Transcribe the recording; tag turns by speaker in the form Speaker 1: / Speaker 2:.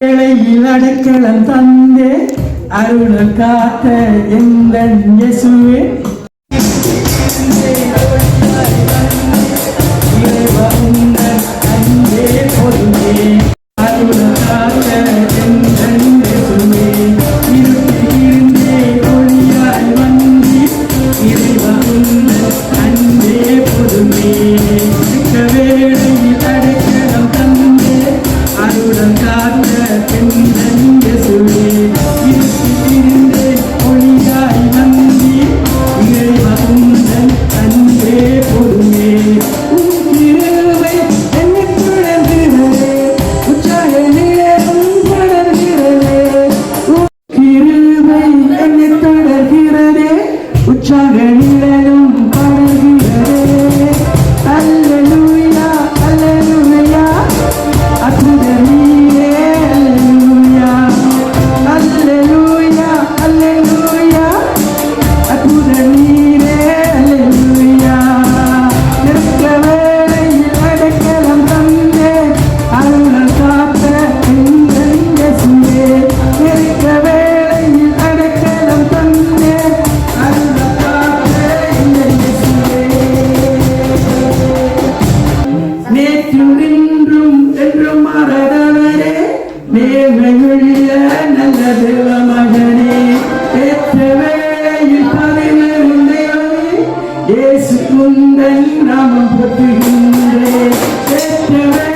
Speaker 1: வேளையில் அடைக்கலம் தந்தே அருள் காத்த எங்கள் இயேசுவே você. இயேசுவின்றும் என்றும் மறதவரே நேர்மையுள்ள நல்ல தேவ மகனே ஏற்றவேயில் பதினருந்தேவனே இயேசு நாமம் போற்றுகின்றே ஏற்றவே